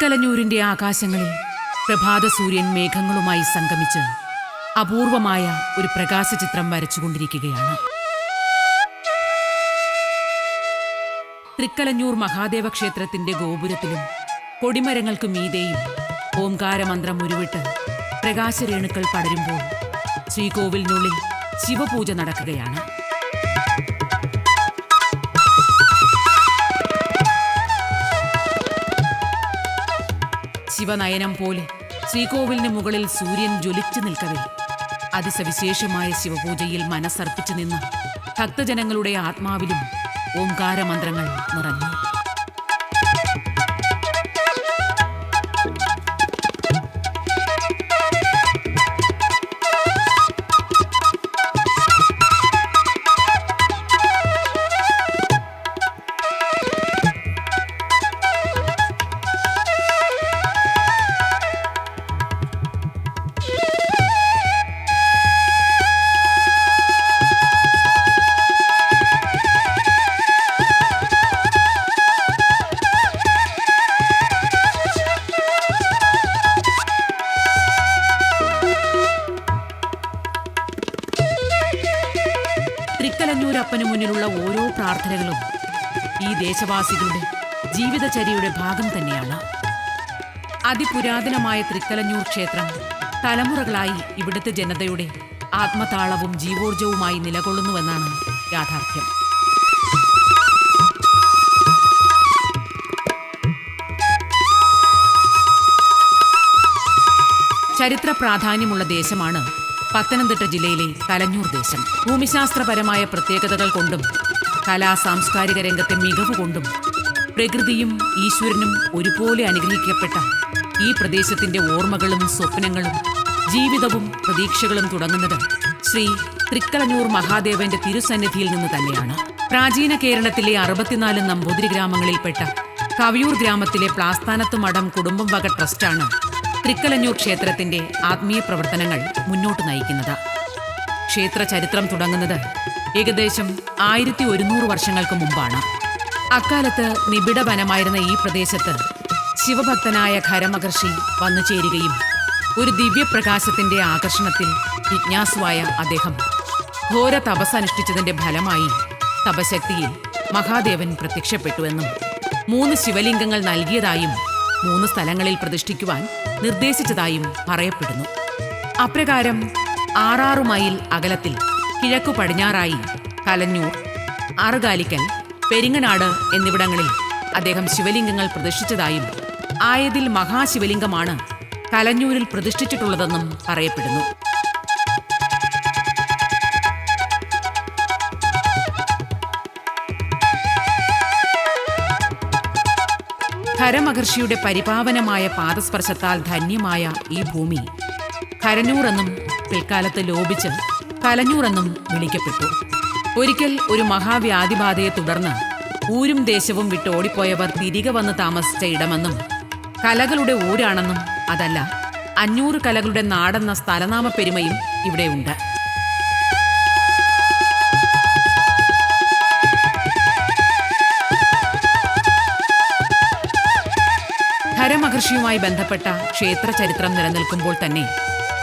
തൃക്കലഞ്ഞൂരിന്റെ ആകാശങ്ങളിൽ പ്രഭാത സൂര്യൻ മേഘങ്ങളുമായി സംഗമിച്ച് അപൂർവമായ ഒരു പ്രകാശചിത്രം വരച്ചുകൊണ്ടിരിക്കുകയാണ്. തൃക്കലഞ്ഞൂർ മഹാദേവ ക്ഷേത്രത്തിന്റെ ഗോപുരത്തിലും കൊടിമരങ്ങൾക്ക് മീതെയും ഓംകാരമന്ത്രം ഉരുവിട്ട് പ്രകാശരേണുക്കൾ പടരുമ്പോൾ ശ്രീകോവിലിനുള്ളിൽ ശിവപൂജ നടക്കുകയാണ്. ശിവനയനം പോലെ ശ്രീകോവിലിന് മുകളിൽ സൂര്യൻ ജ്വലിച്ചു നിൽക്കവേ. അതിസവിശേഷമായ ശിവപൂജയിൽ മനസ്സർപ്പിച്ചു നിന്ന ഭക്തജനങ്ങളുടെ ആത്മാവിലും ഓംകാരമന്ത്രങ്ങൾ നിറഞ്ഞു. തൃക്കലഞ്ഞൂരപ്പന് മുന്നിലുള്ള ഓരോ പ്രാർത്ഥനകളും ഈ ദേശവാസികളുടെ ജീവിതചര്യയുടെ ഭാഗം തന്നെയാണ്. അതിപുരാതനമായ തൃക്കലഞ്ഞൂർ ക്ഷേത്രം തലമുറകളായി ഇവിടുത്തെ ജനതയുടെ ആത്മതാളവും ജീവോർജവുമായി നിലകൊള്ളുന്നുവെന്നാണ് യാഥാർത്ഥ്യം. ചരിത്ര പ്രാധാന്യമുള്ള ദേശമാണ് പത്തനംതിട്ട ജില്ലയിലെ തലഞ്ഞൂർ ദേശം. ഭൂമിശാസ്ത്രപരമായ പ്രത്യേകതകൾ കൊണ്ടും കലാ സാംസ്കാരിക രംഗത്തെ മികവ് കൊണ്ടും പ്രകൃതിയും ഈശ്വരനും ഒരുപോലെ അനുഗ്രഹിക്കപ്പെട്ട ഈ പ്രദേശത്തിന്റെ ഓർമ്മകളും സ്വപ്നങ്ങളും ജീവിതവും പ്രതീക്ഷകളും തുടങ്ങുന്നത് ശ്രീ തൃക്കളഞ്ഞൂർ മഹാദേവന്റെ തിരുസന്നിധിയിൽ നിന്ന് തന്നെയാണ്. പ്രാചീന കേരളത്തിലെ അറുപത്തിനാല് നമ്പൂതിരി ഗ്രാമങ്ങളിൽപ്പെട്ട കവിയൂർ ഗ്രാമത്തിലെ പ്ലാസ്ഥാനത്ത് മഠം കുടുംബം വക ട്രസ്റ്റാണ് തൃക്കലഞ്ഞൂർ ക്ഷേത്രത്തിന്റെ ആത്മീയ പ്രവർത്തനങ്ങൾ മുന്നോട്ട് നയിക്കുന്നത്. ക്ഷേത്ര ചരിത്രം തുടങ്ങുന്നത് ഏകദേശം ആയിരത്തി ഒരുന്നൂറ് വർഷങ്ങൾക്ക് മുമ്പാണ്. അക്കാലത്ത് നിബിഡ വനമായിരുന്ന ഈ പ്രദേശത്ത് ശിവഭക്തനായ ഖരമഹർഷി വന്നു ചേരുകയും ഒരു ദിവ്യപ്രകാശത്തിന്റെ ആകർഷണത്തിൽ ജിജ്ഞാസുവായ അദ്ദേഹം ഘോര തപസ് അനുഷ്ഠിച്ചതിന്റെ ഫലമായി തപശക്തിയിൽ മഹാദേവൻ പ്രത്യക്ഷപ്പെട്ടുവെന്നും മൂന്ന് ശിവലിംഗങ്ങൾ നൽകിയതായും മൂന്ന് സ്ഥലങ്ങളിൽ പ്രതിഷ്ഠിക്കുവാൻ നിർദ്ദേശിച്ചതായും പറയപ്പെടുന്നു. അപ്രകാരം ആറാറു മൈൽ അകലത്തിൽ കിഴക്കു പടിഞ്ഞാറായി കലഞ്ഞൂർ ആറുകാലിക്കൽ പെരിങ്ങനാട് എന്നിവിടങ്ങളിൽ അദ്ദേഹം ശിവലിംഗങ്ങൾ പ്രതിഷ്ഠിച്ചതായും ആയതിൽ മഹാശിവലിംഗമാണ് കലഞ്ഞൂരിൽ പ്രതിഷ്ഠിച്ചിട്ടുള്ളതെന്നും പറയപ്പെടുന്നു. ഖരമഹർഷിയുടെ പരിപാവനമായ പാദസ്പർശത്താൽ ധന്യമായ ഈ ഭൂമി ഖരനൂർ എന്നും പിൽക്കാലത്ത് ലോപിച്ച് കലഞ്ഞൂർ എന്നും വിളിക്കപ്പെട്ടു. ഒരിക്കൽ ഒരു മഹാവ്യാധിബാധയെ തുടർന്ന് ഊരും ദേശവും വിട്ട് ഓടിപ്പോയവർ തിരികെ വന്ന് താമസിച്ച ഇടമെന്നും കലകളുടെ ഊരാണെന്നും അതല്ല അഞ്ഞൂറ് കലകളുടെ നാടെന്ന സ്ഥലനാമ പെരുമയും ഇവിടെയുണ്ട് ഖരമഹർഷിയുമായി ബന്ധപ്പെട്ട ക്ഷേത്ര ചരിത്രം നിലനിൽക്കുമ്പോൾ തന്നെ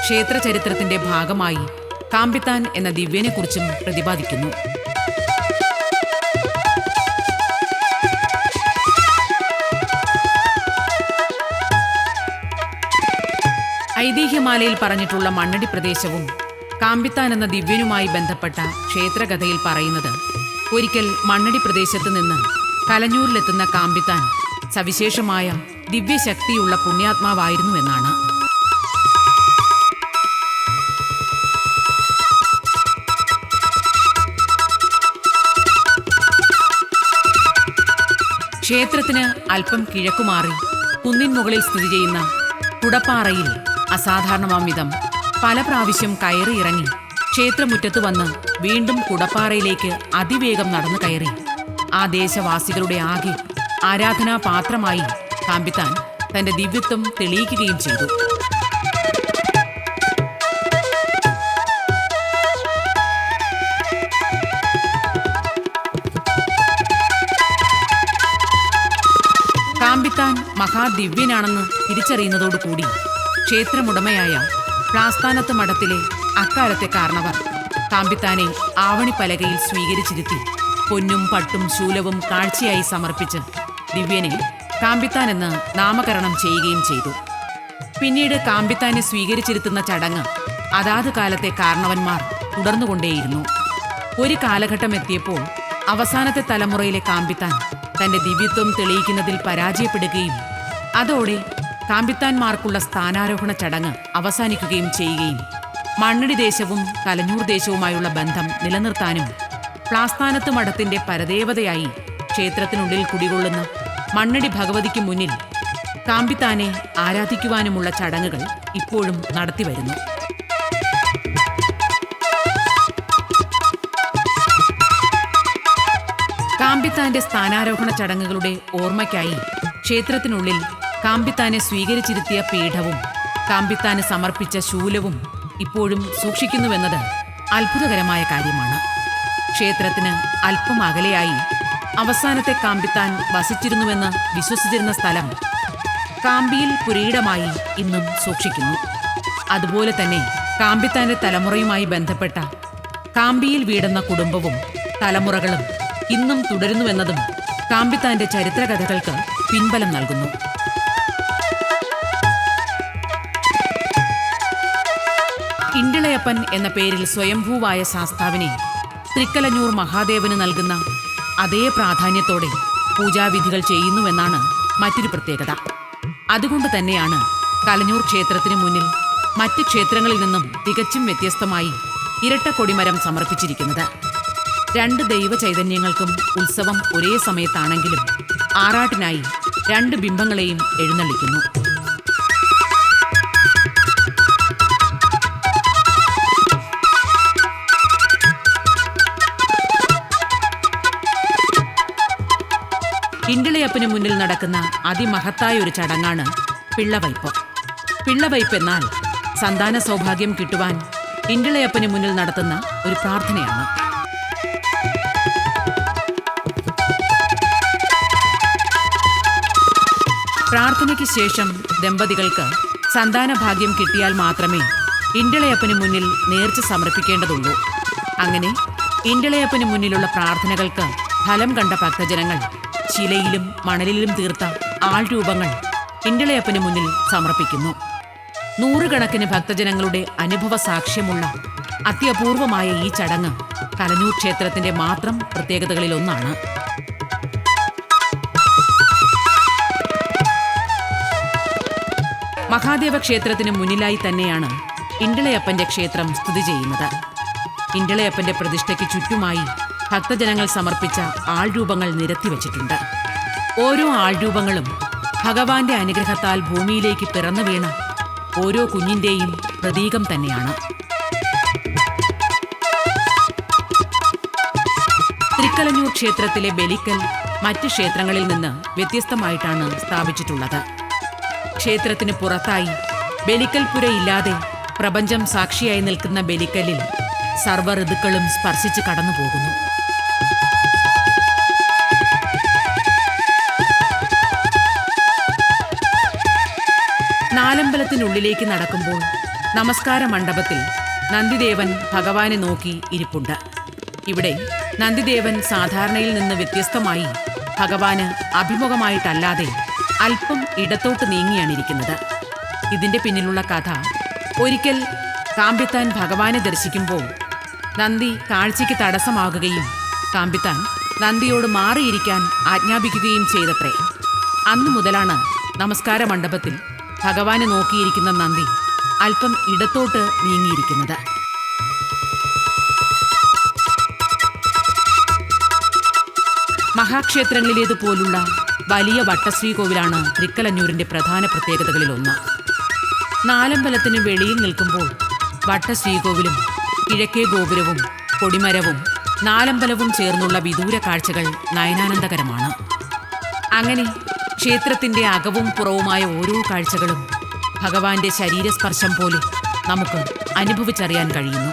ക്ഷേത്ര ചരിത്രത്തിന്റെ ഭാഗമായി കാമ്പിത്താൻ എന്ന ദിവ്യനെക്കുറിച്ചും പ്രതിപാദിക്കുന്നു. ഐതിഹ്യമാലയിൽ പറഞ്ഞിട്ടുള്ള മണ്ണടി പ്രദേശവും കാമ്പിത്താൻ എന്ന ദിവ്യനുമായി ബന്ധപ്പെട്ട ക്ഷേത്രകഥയിൽ പറയുന്നത് ഒരിക്കൽ മണ്ണടി പ്രദേശത്ത് നിന്ന് കലഞ്ഞൂരിലെത്തുന്ന കാമ്പിത്താൻ സവിശേഷമായ ദിവ്യശക്തിയുള്ള പുണ്യാത്മാവായിരുന്നു എന്നാണ്. ക്ഷേത്രത്തിന് അല്പം കിഴക്കുമാറി കുന്നിൻ മുകളിൽ സ്ഥിതി ചെയ്യുന്ന കുടപ്പാറയിൽ അസാധാരണമാം വിധം പല പ്രാവശ്യം കയറി ഇറങ്ങി ക്ഷേത്രമുറ്റത്ത് വന്ന് വീണ്ടും കുടപ്പാറയിലേക്ക് അതിവേഗം നടന്നു കയറി. ആ ദേശവാസികളുടെ ആകെ ആരാധനാപാത്രമായി കാമ്പിത്താൻ തന്റെ ദിവ്യത്വം തെളിയിക്കുകയും ചെയ്തു. കാമ്പിത്താൻ മഹാ മഹാദിവ്യനാണെന്ന് തിരിച്ചറിയുന്നതോടുകൂടി ക്ഷേത്രമുടമയായ പ്രാസ്ഥാനത്ത് മഠത്തിലെ അക്കാലത്തെ കാരണവർ കാമ്പിത്താനെ ആവണിപ്പലകയിൽ സ്വീകരിച്ചിരുത്തി പൊന്നും പട്ടും ശൂലവും കാഴ്ചയായി സമർപ്പിച്ച് ദിവ്യനെ കാമ്പിത്താൻ എന്ന് നാമകരണം ചെയ്യുകയും ചെയ്തു. പിന്നീട് കാമ്പിത്താനെ സ്വീകരിച്ചിരുത്തുന്ന ചടങ്ങ് അതാത് കാലത്തെ കാരണവന്മാർ തുടർന്നുകൊണ്ടേയിരുന്നു. ഒരു കാലഘട്ടം എത്തിയപ്പോൾ അവസാനത്തെ തലമുറയിലെ കാമ്പിത്താൻ തന്റെ ദിവ്യത്വം തെളിയിക്കുന്നതിൽ പരാജയപ്പെടുകയും അതോടെ കാമ്പിത്താന്മാർക്കുള്ള സ്ഥാനാരോഹണ ചടങ്ങ് അവസാനിക്കുകയും ചെയ്യുകയും മണ്ണടി ദേശവും കലഞ്ഞൂർ ദേശവുമായുള്ള ബന്ധം നിലനിർത്താനും പ്ലാസ്ഥാനത്ത് മഠത്തിന്റെ പരദേവതയായി ക്ഷേത്രത്തിനുള്ളിൽ കുടികൊള്ളുന്ന മണ്ണടി ഭഗവതിക്ക് മുന്നിൽ കാമ്പിത്താനെ ആരാധിക്കുവാനുമുള്ള ചടങ്ങുകൾ ഇപ്പോഴും നടത്തിവരുന്നു കാമ്പിത്താന്റെ സ്ഥാനാരോഹണ ചടങ്ങുകളുടെ ഓർമ്മയ്ക്കായി ക്ഷേത്രത്തിനുള്ളിൽ കാമ്പിത്താനെ സ്വീകരിച്ചിരുത്തിയ പീഠവും കാമ്പിത്താന് സമർപ്പിച്ച ശൂലവും ഇപ്പോഴും സൂക്ഷിക്കുന്നുവെന്നത് അത്ഭുതകരമായ കാര്യമാണ്. ക്ഷേത്രത്തിന് അല്പം അകലെയായി അവസാനത്തെ കാമ്പിത്താൻ വസിച്ചിരുന്നുവെന്ന് വിശ്വസിച്ചിരുന്ന സ്ഥലം കാമ്പിയിൽ പുരീടമായി ഇന്നും സൂക്ഷിക്കുന്നു. അതുപോലെ തന്നെ കാമ്പിത്താന്റെ തലമുറയുമായി ബന്ധപ്പെട്ട കാമ്പിയിൽ വീടുന്ന കുടുംബവും തലമുറകളും ഇന്നും തുടരുന്നുവെന്നതും കാമ്പിത്താന്റെ ചരിത്രകഥകൾക്ക് പിൻബലം നൽകുന്നു. ഇണ്ടിളയപ്പൻ എന്ന പേരിൽ സ്വയംഭൂവായ ശാസ്താവിനെ തൃക്കലഞ്ഞൂർ മഹാദേവന് നൽകുന്ന അതേ പ്രാധാന്യത്തോടെ പൂജാവിധികൾ ചെയ്യുന്നുവെന്നാണ് മറ്റൊരു പ്രത്യേകത. അതുകൊണ്ട് തന്നെയാണ് കലഞ്ഞൂർ ക്ഷേത്രത്തിന് മുന്നിൽ മറ്റ് ക്ഷേത്രങ്ങളിൽ നിന്നും തികച്ചും വ്യത്യസ്തമായി ഇരട്ട കൊടിമരം സമർപ്പിച്ചിരിക്കുന്നത്. രണ്ട് ദൈവ ചൈതന്യങ്ങൾക്കും ഉത്സവം ഒരേ സമയത്താണെങ്കിലും ആറാട്ടിനായി രണ്ട് ബിംബങ്ങളെയും എഴുന്നള്ളിക്കുന്നു. ഇണ്ടിളയപ്പന് മുന്നിൽ നടക്കുന്ന അതിമഹത്തായ ഒരു ചടങ്ങാണ് പിള്ളവയ്പ്. പിള്ളവയ്പ് എന്നാൽ സന്താന സൗഭാഗ്യം കിട്ടുവാൻ ഇണ്ടിളയപ്പന് മുന്നിൽ നടത്തുന്ന ഒരു പ്രാർത്ഥനയാണ്. പ്രാർത്ഥനയ്ക്ക് ശേഷം ദമ്പതികൾക്ക് സന്താന ഭാഗ്യം കിട്ടിയാൽ മാത്രമേ ഇണ്ടിളയപ്പന് മുന്നിൽ നേർച്ച സമർപ്പിക്കേണ്ടതുള്ളൂ. അങ്ങനെ ഇണ്ടിളയപ്പന് മുന്നിലുള്ള പ്രാർത്ഥനകൾക്ക് ഫലം കണ്ട ഭക്തജനങ്ങൾ ശിലയിലും മണലിലും തീർത്ത ആൾ രൂപങ്ങൾ ഇണ്ടിളയപ്പന് മുന്നിൽ സമർപ്പിക്കുന്നു. നൂറുകണക്കിന് ഭക്തജനങ്ങളുടെ അനുഭവ സാക്ഷ്യമുള്ള അത്യപൂർവമായ ഈ ചടങ്ങ് കലഞ്ഞൂർ ക്ഷേത്രത്തിന്റെ മാത്രം പ്രത്യേകതകളിലൊന്നാണ്. മഹാദേവ ക്ഷേത്രത്തിന് മുന്നിലായി തന്നെയാണ് ഇണ്ടിളയപ്പന്റെ ക്ഷേത്രം സ്ഥിതി ചെയ്യുന്നത്. ഇണ്ടിളയപ്പന്റെ പ്രതിഷ്ഠയ്ക്ക് ചുറ്റുമായി ഭക്തജനങ്ങൾ സമർപ്പിച്ച ആൾരൂപങ്ങൾ നിരത്തിവച്ചിട്ടുണ്ട് ഓരോ ആൾരൂപങ്ങളും ഭഗവാന്റെ അനുഗ്രഹത്താൽ ഭൂമിയിലേക്ക് പിറന്നു വീണ ഓരോ കുഞ്ഞിന്റെയും പ്രതീകം തന്നെയാണ്. തൃക്കലഞ്ഞൂർ ക്ഷേത്രത്തിലെ ബലിക്കൽ മറ്റ് ക്ഷേത്രങ്ങളിൽ നിന്ന് വ്യത്യസ്തമായിട്ടാണ് സ്ഥാപിച്ചിട്ടുള്ളത്. ക്ഷേത്രത്തിന് പുറത്തായി ബലിക്കൽ പുരയില്ലാതെ പ്രപഞ്ചം സാക്ഷിയായി നിൽക്കുന്ന ബലിക്കലിൽ സർവ ഋതുക്കളും സ്പർശിച്ച് കടന്നുപോകുന്നു നാലമ്പലത്തിനുള്ളിലേക്ക് നടക്കുമ്പോൾ നമസ്കാര മണ്ഡപത്തിൽ നന്ദിദേവൻ ഭഗവാനെ നോക്കി ഇരിപ്പുണ്ട്. ഇവിടെ നന്ദിദേവൻ സാധാരണയിൽ നിന്ന് വ്യത്യസ്തമായി ഭഗവാന് അഭിമുഖമായിട്ടല്ലാതെ അല്പം ഇടത്തോട്ട് നീങ്ങിയാണ് ഇരിക്കുന്നത്. ഇതിന്റെ പിന്നിലുള്ള കഥ ഒരിക്കൽ കാമ്പിത്താൻ ഭഗവാനെ ദർശിക്കുമ്പോൾ നന്ദി കാഴ്ചയ്ക്ക് തടസ്സമാകുകയും കാമ്പിത്താൻ നന്ദിയോട് മാറിയിരിക്കാൻ ആജ്ഞാപിക്കുകയും ചെയ്തത്രേ. അന്നു മുതലാണ് നമസ്കാര മണ്ഡപത്തിൽ ഭഗവാനെ നോക്കിയിരിക്കുന്ന നന്ദി അല്പം ഇടത്തോട്ട് നീങ്ങിയിരിക്കുന്നത്. മഹാക്ഷേത്രങ്ങളിലേതുപോലുള്ള വലിയ വട്ടശ്രീകോവിലാണ് തൃക്കലഞ്ഞൂരിന്റെ പ്രധാന പ്രത്യേകതകളിലൊന്ന്. നാലമ്പലത്തിന് വെളിയിൽ നിൽക്കുമ്പോൾ വട്ടശ്രീകോവിലും കിഴക്കേ ഗോപുരവും കൊടിമരവും നാലമ്പലവും ചേർന്നുള്ള വിദൂര കാഴ്ചകൾ നയനാനന്ദകരമാണ്. അങ്ങനെ ക്ഷേത്രത്തിന്റെ അകവും പുറവുമായ ഓരോ കാഴ്ചകളും ഭഗവാന്റെ ശരീരസ്പർശം പോലെ നമുക്ക് അനുഭവിച്ചറിയാൻ കഴിയുന്നു.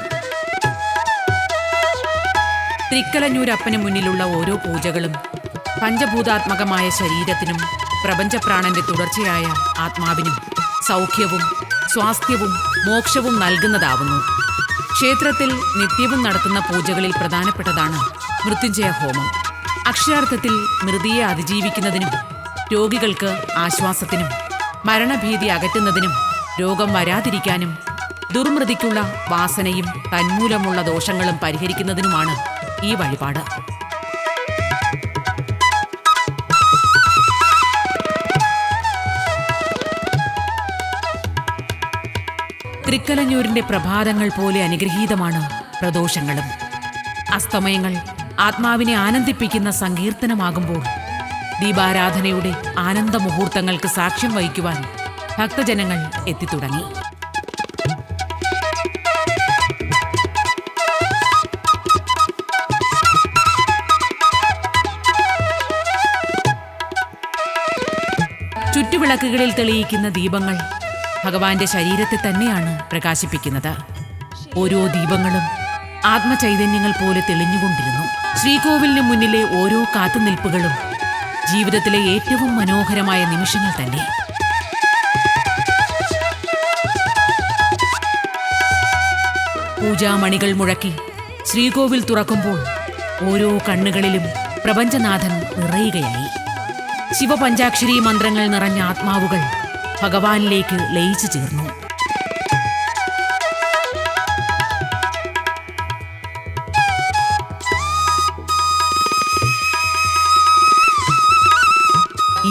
തൃക്കലഞ്ഞൂരപ്പന് മുന്നിലുള്ള ഓരോ പൂജകളും പഞ്ചഭൂതാത്മകമായ ശരീരത്തിനും പ്രപഞ്ചപ്രാണന്റെ തുടർച്ചയായ ആത്മാവിനും സൗഖ്യവും സ്വാസ്ഥ്യവും മോക്ഷവും നൽകുന്നതാവുന്നു. ക്ഷേത്രത്തിൽ നിത്യവും നടത്തുന്ന പൂജകളിൽ പ്രധാനപ്പെട്ടതാണ് മൃത്യുഞ്ജയ ഹോമം. അക്ഷരാർത്ഥത്തിൽ മൃതിയെ അതിജീവിക്കുന്നതിനും രോഗികൾക്ക് ആശ്വാസത്തിനും മരണഭീതി അകറ്റുന്നതിനും രോഗം വരാതിരിക്കാനും ദുർമൃതിക്കുള്ള വാസനയും തന്മൂലമുള്ള ദോഷങ്ങളും പരിഹരിക്കുന്നതിനുമാണ് ഈ വഴിപാട്. തൃക്കലഞ്ഞൂരിന്റെ പ്രഭാതങ്ങൾ പോലെ അനുഗ്രഹീതമാണ് പ്രദോഷങ്ങളും. അസ്തമയങ്ങൾ ആത്മാവിനെ ആനന്ദിപ്പിക്കുന്ന സങ്കീർത്തനമാകുമ്പോൾ ദീപാരാധനയുടെ ആനന്ദ മുഹൂർത്തങ്ങൾക്ക് സാക്ഷ്യം വഹിക്കുവാൻ ഭക്തജനങ്ങൾ എത്തിത്തുടങ്ങി. ചുറ്റുവിളക്കുകളിൽ തെളിയിക്കുന്ന ദീപങ്ങൾ ഭഗവാന്റെ ശരീരത്തെ തന്നെയാണ് പ്രകാശിപ്പിക്കുന്നത്. ഓരോ ദീപങ്ങളും ആത്മചൈതന്യങ്ങൾ പോലെ തെളിഞ്ഞുകൊണ്ടിരുന്നു. ശ്രീകോവിലിന് മുന്നിലെ ഓരോ കാത്തുനിൽപ്പുകളും ജീവിതത്തിലെ ഏറ്റവും മനോഹരമായ നിമിഷങ്ങൾ തന്നെ. പൂജാമണികൾ മുഴക്കി ശ്രീകോവിൽ തുറക്കുമ്പോൾ ഓരോ കണ്ണുകളിലും പ്രപഞ്ചനാഥൻ നിറയുകയായി. ശിവപഞ്ചാക്ഷരി മന്ത്രങ്ങൾ നിറഞ്ഞ ആത്മാവുകൾ ഭഗവാനിലേക്ക് ലയിച്ചു ചേർന്നു.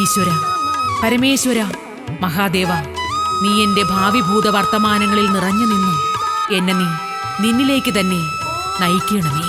ഈശ്വര പരമേശ്വര മഹാദേവ നീ എന്റെ ഭാവിഭൂത വർത്തമാനങ്ങളിൽ നിറഞ്ഞു നിന്നു. എന്നെ നീ നിന്നിലേക്ക് തന്നെ നയിക്കണമേ.